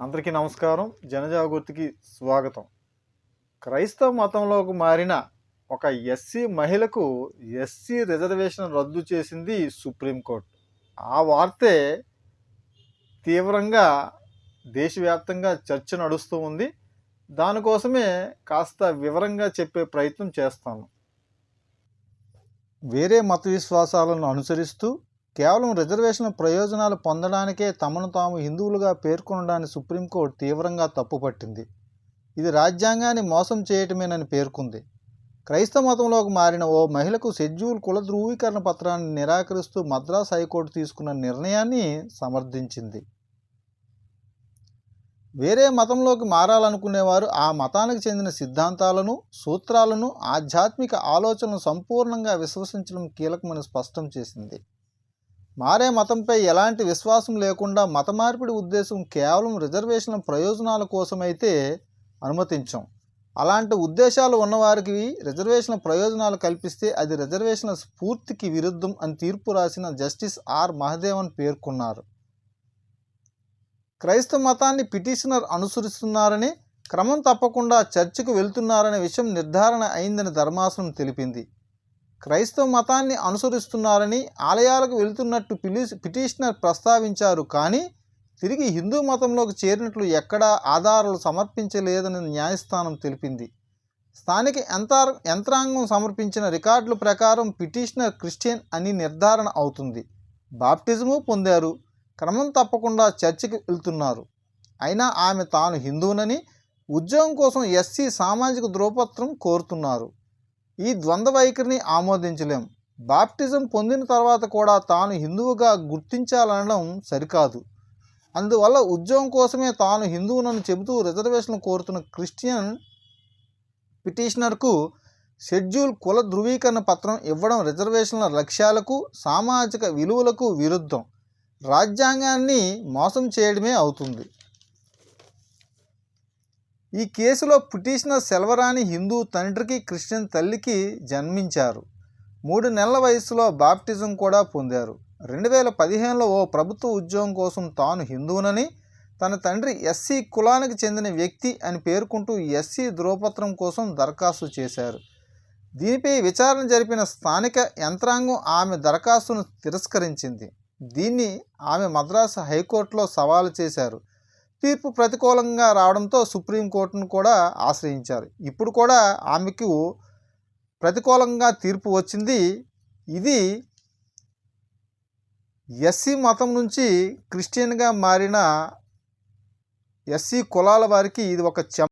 అందరికీ నమస్కారం. జనజాగృతికి స్వాగతం. క్రైస్తవ మతంలోకి మారిన ఒక ఎస్సీ మహిళకు ఎస్సీ రిజర్వేషన్ రద్దు చేసింది సుప్రీంకోర్టు. ఆ వార్తే తీవ్రంగా దేశవ్యాప్తంగా చర్చ నడుస్తూ ఉంది. దానికోసమే కాస్త వివరంగా చెప్పే ప్రయత్నం చేస్తాను. వేరే మత విశ్వాసాలను అనుసరిస్తూ కేవలం రిజర్వేషన్ ప్రయోజనాలు పొందడానికే తమను తాము హిందువులుగా పేర్కొనడాన్ని సుప్రీంకోర్టు తీవ్రంగా తప్పుపట్టింది. ఇది రాజ్యాంగాన్ని మోసం చేయటమేనని పేర్కొంది. క్రైస్తవ మతంలోకి మారిన ఓ మహిళకు షెడ్యూల్ కుల ధృవీకరణ పత్రాన్ని నిరాకరిస్తూ మద్రాస్ హైకోర్టు తీసుకున్న నిర్ణయాన్ని సమర్థించింది. వేరే మతంలోకి మారాలనుకునేవారు ఆ మతానికి చెందిన సిద్ధాంతాలను సూత్రాలను ఆధ్యాత్మిక ఆలోచనలను సంపూర్ణంగా విశ్వసించడం కీలకమని స్పష్టం చేసింది. మారే మతంపై ఎలాంటి విశ్వాసం లేకుండా మత మార్పిడి ఉద్దేశం కేవలం రిజర్వేషన్ల ప్రయోజనాల కోసమైతే అనుమతించాం. అలాంటి ఉద్దేశాలు ఉన్నవారికి రిజర్వేషన్ల ప్రయోజనాలు కల్పిస్తే అది రిజర్వేషన్ల స్ఫూర్తికి విరుద్ధం అని తీర్పు రాసిన జస్టిస్ ఆర్. మహదేవన్ పేర్కొన్నారు. క్రైస్తవ మతాన్ని పిటిషనర్ అనుసరిస్తున్నారని క్రమం తప్పకుండా చర్చికి వెళ్తున్నారనే విషయం నిర్ధారణ అయిందని ధర్మాసనం తెలిపింది. క్రైస్తవ మతాన్ని అనుసరిస్తున్నారని ఆలయాలకు వెళ్తున్నట్టు పిలి పిటిషనర్ ప్రస్తావించారు. కానీ తిరిగి హిందూ మతంలోకి చేరినట్లు ఎక్కడా ఆధారాలు సమర్పించలేదని న్యాయస్థానం తెలిపింది. స్థానిక యంత్ర యంత్రాంగం సమర్పించిన రికార్డుల ప్రకారం పిటిషనర్ క్రిస్టియన్ అని నిర్ధారణ అవుతుంది. బాప్టిజము పొందారు. క్రమం తప్పకుండా చర్చికి వెళ్తున్నారు. అయినా ఆమె తాను హిందువునని ఉద్యోగం కోసం ఎస్సీ సామాజిక ధ్రువపత్రం కోరుతున్నారు. ఈ ద్వంద్వ వైఖరిని ఆమోదించలేం. బాప్టిజం పొందిన తర్వాత కూడా తాను హిందువుగా గుర్తించాలనడం సరికాదు. అందువల్ల ఉద్యోగం కోసమే తాను హిందువునని చెబుతూ రిజర్వేషన్లు కోరుతున్న క్రిస్టియన్ పిటిషనర్కు షెడ్యూల్ కుల ధృవీకరణ పత్రం ఇవ్వడం రిజర్వేషన్ల లక్ష్యాలకు సామాజిక విలువలకు విరుద్ధం. రాజ్యాంగాన్ని మోసం చేయడమే అవుతుంది. ఈ కేసులో పిటిషనర్ సెల్వరాణి హిందూ తండ్రికి క్రిస్టియన్ తల్లికి జన్మించారు. మూడు నెలల వయసులో బాప్టిజం కూడా పొందారు. రెండు వేల పదిహేనులో ఓ ప్రభుత్వ ఉద్యోగం కోసం తాను హిందువునని తన తండ్రి ఎస్సీ కులానికి చెందిన వ్యక్తి అని పేర్కొంటూ ఎస్సీ ధ్రువపత్రం కోసం దరఖాస్తు చేశారు. దీనిపై విచారణ జరిపిన స్థానిక యంత్రాంగం ఆమె దరఖాస్తును తిరస్కరించింది. దీన్ని ఆమె మద్రాసు హైకోర్టులో సవాలు చేశారు. తీర్పు ప్రతికూలంగా రావడంతో సుప్రీంకోర్టును కూడా ఆశ్రయించారు. ఇప్పుడు కూడా ఆమెకు ప్రతికూలంగా తీర్పు వచ్చింది. ఇది ఎస్సీ మతం నుంచి క్రిస్టియన్గా మారిన ఎస్సీ కులాల వారికి ఇది ఒక చెం